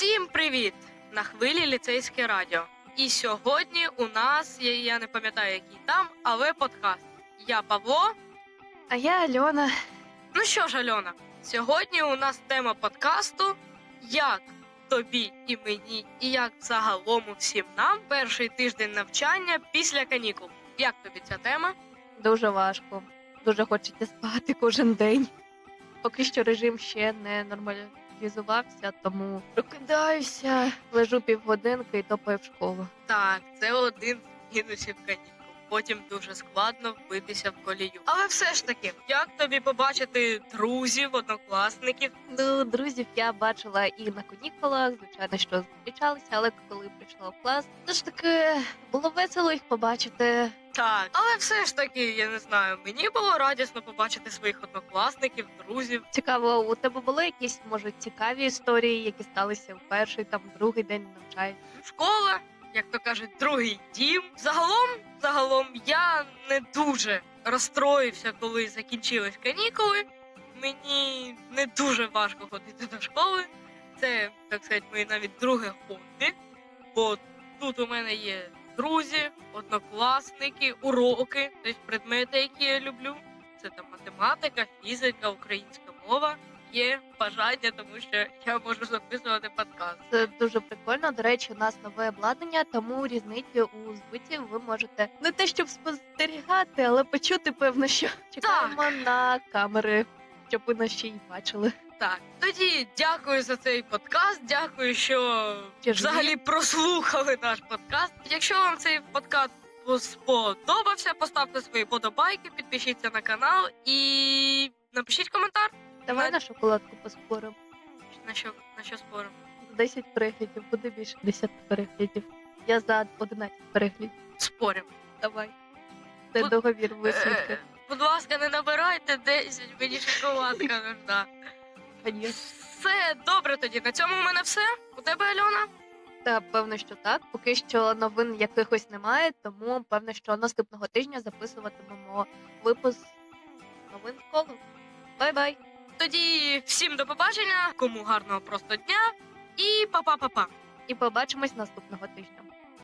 Всім привіт! На хвилі ліцейське радіо. І сьогодні у нас є, я не пам'ятаю, який там, але подкаст. Я Павло. А я Альона. Ну що ж, Альона, сьогодні у нас тема подкасту Як тобі і мені, і як загалом всім нам перший тиждень навчання після канікул. Як тобі ця тема? Дуже важко. Дуже хочеться спати кожен день. Поки що режим ще не нормалізувався, тому прокидаюся, лежу півгодинки і топаю в школу. Так, це один з мінусів канікул. Потім дуже складно вбитися в колію. Але все ж таки, як тобі побачити друзів, однокласників? Ну, друзів я бачила і на канікулах, звичайно, що зустрічалися, але коли прийшла в клас, все ж таки було весело їх побачити. Так, але все ж таки, я не знаю, мені було радісно побачити своїх однокласників, друзів. Цікаво, у тебе були якісь, може, цікаві історії, які сталися в перший там другий день навчання? Школа, як то кажуть, другий дім. Загалом, загалом, я не дуже розстроївся, коли закінчились канікули. Мені не дуже важко ходити до школи. Це, так сказати, моє навіть друге хобі. Бо тут у мене є друзі, однокласники, уроки, тобто предмети, які я люблю. Це там математика, фізика, українська мова. Є бажання, тому що я можу записувати подкаст. Це дуже прикольно. До речі, у нас нове обладнання, тому різниці у звуці ви можете не те, щоб спостерігати, але почути, певно, що чекаємо на камери, щоб ви нас ще й бачили. Так, тоді дякую за цей подкаст. Дякую, що взагалі прослухали наш подкаст. Якщо вам цей подкаст сподобався, поставте свої подобайки, підпишіться на канал і напишіть коментар. Давай на шоколадку поспоримо. На що на що споримо. 10 переглядів, буде більше 10 переглядів. Я за 11 переглядів. Споримо. Давай. Це Буд- договір висновки. Е, Будь ласка, не набирайте 10, мені шоколадка нужна. Конечно. Все добре тоді. На цьому у мене все. У тебе Альона? Та певно, що так. Поки що новин якихось немає, тому певно, що наступного тижня записуватимемо випуск новин школи. Бай-бай! Тоді всім до побачення, кому гарного просто дня і па-па-па-па. І побачимось наступного тижня.